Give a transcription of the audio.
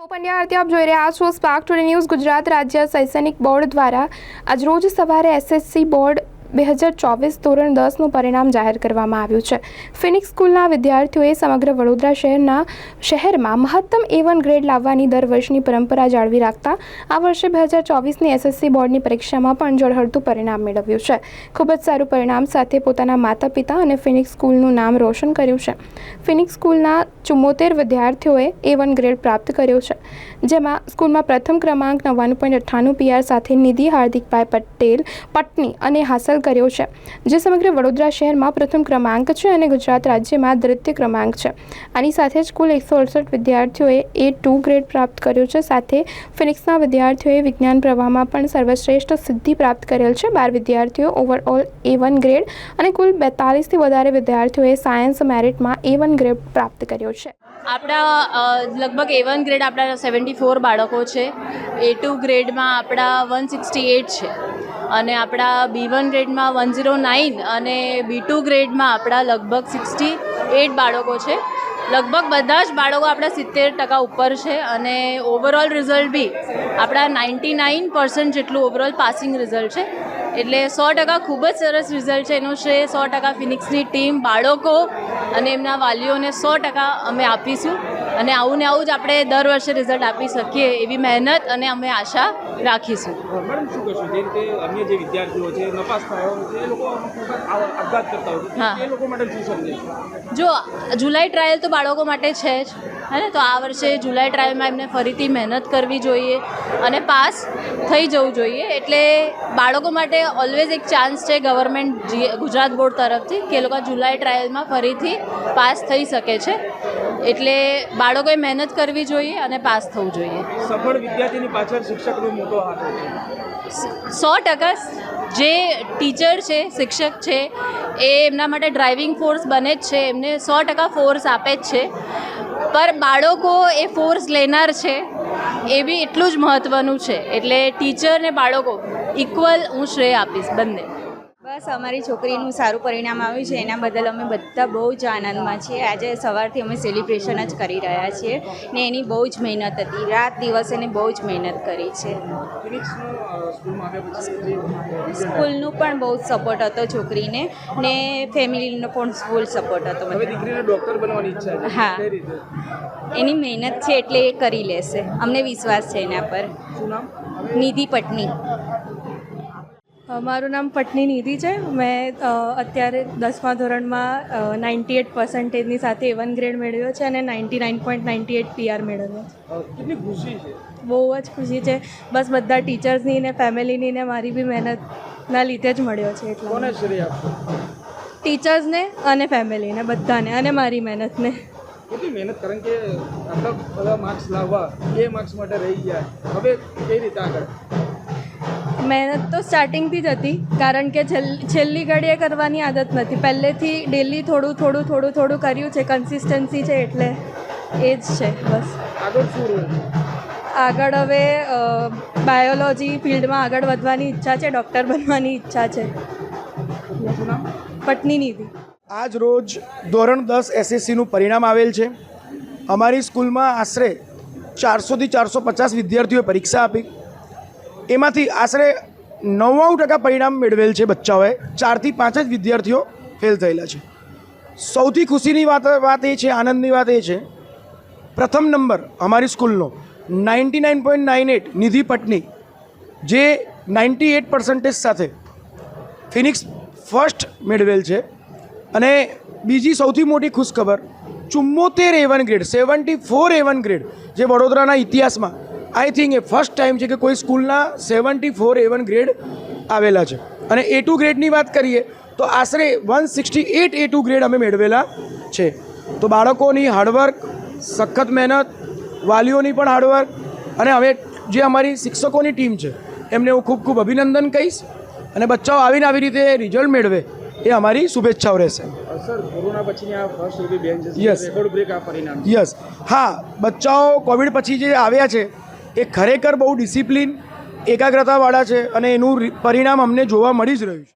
હું પંડ્યા આરતી આપ જોઈ રહ્યા છો. સ્પાર્ક ટુડે ન્યૂઝ ગુજરાત રાજ્ય શૈક્ષણિક બોર્ડ દ્વારા આજરોજ સવારે એસએસસી બોર્ડ બે હજાર ચોવીસ ધોરણ દસનું પરિણામ જાહેર કરવામાં આવ્યું છે. ફિનિક્સ સ્કૂલના વિદ્યાર્થીઓએ સમગ્ર વડોદરા શહેરના શહેરમાં મહત્તમ એ વન ગ્રેડ લાવવાની દર વર્ષની પરંપરા જાળવી રાખતા આ વર્ષે બે હજાર ચોવીસની એસએસસી બોર્ડની પરીક્ષામાં પણ જળહળતું પરિણામ મેળવ્યું છે. ખૂબ જ સારું પરિણામ સાથે પોતાના માતા પિતા અને ફિનિક્સ સ્કૂલનું નામ રોશન કર્યું છે. ફિનિક્સ સ્કૂલના ચુમ્મોતેર વિદ્યાર્થીઓએ એ વન ગ્રેડ પ્રાપ્ત કર્યો છે. જેમાં સ્કૂલમાં પ્રથમ ક્રમાંક નવ્વાણું પોઈન્ટ અઠ્ઠાણું પીઆર સાથે નિધિ હાર્દિકભાઈ પટેલ પટની અને હાંસલ કર્યો છે, જે સમગ્ર વડોદરા શહેરમાં પ્રથમ ક્રમાંક છે અને ગુજરાત રાજ્યમાં દ્વિતીય ક્રમાંક છે. આની સાથે જ કુલ એકસો અડસઠ વિદ્યાર્થીઓએ એ ટુ ગ્રેડ પ્રાપ્ત કર્યો છે, સાથે ફિનિક્સના વિદ્યાર્થીઓએ વિજ્ઞાન પ્રવાહમાં પણ સર્વશ્રેષ્ઠ સિદ્ધિ પ્રાપ્ત કરેલ છે. બાર વિદ્યાર્થીઓ ઓવરઓલ એ વન ગ્રેડ અને કુલ બેતાલીસથી વધારે વિદ્યાર્થીઓએ સાયન્સ મેરિટમાં એ વન ગ્રેડ પ્રાપ્ત કર્યો છે. આપણા લગભગ એ વન ગ્રેડ આપણા સેવન્ટી ફોર બાળકો છે. એ ટુ ગ્રેડમાં આપણા વન સિક્સટી એટ છે. અને આપણા બી વન ગ્રેડમાં વન ઝીરો નાઇન અને બી ટુ ગ્રેડમાં આપણા લગભગ સિક્સટી એટ બાળકો છે. લગભગ બધા જ બાળકો આપણા સિત્તેર ટકા ઉપર છે અને ઓવરઓલ રિઝલ્ટ બી આપણા નાઇન્ટી નાઇન પર્સન્ટ જેટલું ઓવરઓલ પાસિંગ રિઝલ્ટ છે. એટલે સો ટકા ખૂબ જ સરસ રિઝલ્ટ છે. એનું શ્રેય સો ટકા ફિનિક્સની ટીમ, બાળકો અને એમના વાલીઓને સો ટકા અમે આપીશું. અને આવું ને આવું જ આપણે દર વર્ષે રિઝલ્ટ આપી શકીએ એવી મહેનત અને અમે આશા રાખીશું. મેડમ શું કહેશો? જે રીતે અન્ય જે વિદ્યાર્થીઓ છે નપાસ થયા એ લોકો અમુક વખત આવા આપઘાત કરતા હોય હા. એ લોકો માટે શું સંદેશ? જો જુલાઈ ટ્રાયલ તો બાળકો માટે છે જ હે ને? તો આ વર્ષે જુલાઈ ટ્રાયલમાં એમને ફરીથી મહેનત કરવી જોઈએ અને પાસ થઈ જવું જોઈએ. એટલે બાળકો માટે ઓલવેઝ એક ચાન્સ છે ગવર્મેન્ટ ગુજરાત બોર્ડ તરફથી કે એ લોકો જુલાઈ ટ્રાયલમાં ફરીથી પાસ થઈ શકે છે. એટલે બાળકોએ મહેનત કરવી જોઈએ અને પાસ થવું જોઈએ. સફળ વિદ્યાર્થીની પાછળ શિક્ષકનો મોટો હાથ હોય સો ટકા જે ટીચર છે શિક્ષક છે એ એમના માટે ડ્રાઇવિંગ ફોર્સ બને જ છે એમને સો ટકા ફોર્સ આપે જ છે. પર બાળકો એ ફોર્સ લેનાર છે એ બી એટલું જ મહત્ત્વનું છે. એટલે ટીચર ને બાળકો ઇક્વલ હું શ્રેય આપીશ બંને. બસ અમારી છોકરીનું સારું પરિણામ આવ્યું છે. એના બદલ અમે બધા બહુ જ આનંદમાં છીએ. આજે સવારથી અમે સેલિબ્રેશન જ કરી રહ્યા છીએ ને એની બહુ જ મહેનત હતી. રાત દિવસ એને બહુ જ મહેનત કરી છે. સ્કૂલનું પણ બહુ જ સપોર્ટ હતો છોકરીને ને ફેમિલીનો પણ ફૂલ સપોર્ટ હતો હા. એની મહેનત છે એટલે એ કરી લેશે. અમને વિશ્વાસ છે એના પર. નિધિ પટની મારું નામ પટની નિધિ છે. મેં અત્યારે દસમા ધોરણમાં નાઇન્ટી એટ પર્સન્ટેજની સાથે એવન ગ્રેડ મેળવ્યો છે અને ninety nine point ninety eight PR મેળવ્યો છે. કેટલી ખુશી છે? બહુ જ ખુશી છે. બસ બધા ટીચર્સની ને ફેમિલીની ને મારી બી મહેનતના લીધે જ મળ્યો છે એટલા ટીચર્સને અને ફેમિલીને બધાને અને મારી મહેનતને. કેટલી મહેનત? કારણ કે આટલા બધા માર્ક્સ લાવવા એ માર્ક્સ માટે રહી ગયા. હવે કઈ રીતે આગળ? મહેનત તો સ્ટાર્ટિંગથી જ હતી કારણ કે છેલ્લ- છેલ્લી ઘડીએ કરવાની આદત નથી. પહેલેથી ડેલી થોડું થોડું થોડું થોડું કર્યું છે કન્સિસ્ટન્સી છે એટલે એ જ છે બસ. આગળ શું આગળ હવે બાયોલોજી ફિલ્ડમાં આગળ વધવાની ઈચ્છા છે ડૉક્ટર બનવાની ઈચ્છા છે. પટની નિધિ. આજ રોજ ધોરણ દસ એસએસસીનું પરિણામ આવેલ છે. અમારી સ્કૂલમાં આશરે ચારસોથી ચારસો પચાસ વિદ્યાર્થીઓએ પરીક્ષા આપી. એમાંથી આશરે નવ્વાણું ટકા પરિણામ મેળવેલ છે બચ્ચાઓએ. ચારથી પાંચ જ વિદ્યાર્થીઓ ફેલ થયેલા છે. સૌથી ખુશીની વાત વાત એ છે, આનંદની વાત એ છે. પ્રથમ નંબર અમારી સ્કૂલનો ninety nine point nine eight Nidhi Patni, જે નાઇન્ટી એટ પર્સન્ટેજ સાથે ફિનિક્સ ફર્સ્ટ મેળવેલ છે. અને બીજી સૌથી મોટી ખુશખબર ચુમ્મોતેર A one grade seventy four A one grade જે વડોદરાના ઇતિહાસમાં I think a first time છે કે કોઈ સ્કૂલના સેવન્ટી ફોર એવન ગ્રેડ આવેલા છે. અને એ ટુ ગ્રેડની વાત કરીએ તો આશરે one sixty eight A two grade અમે મેળવેલા છે. તો બાળકોની હાર્ડવર્ક સખત મહેનત વાલીઓની પણ હાર્ડવર્ક અને હવે જે અમારી શિક્ષકોની ટીમ છે એમને હું ખૂબ ખૂબ અભિનંદન કહીશ અને બચ્ચાઓ આવીને આવી રીતે રિઝલ્ટ મેળવે એ અમારી શુભેચ્છાઓ રહેશે. છે. યસ હા બચ્ચાઓ કોવિડ પછી જે આવ્યા છે એ ખરેખર બહુ ડિસિપ્લિન, એકાગ્રતાવાળા છે અને એનું પરિણામ અમને જોવા મળી જ રહ્યું છે.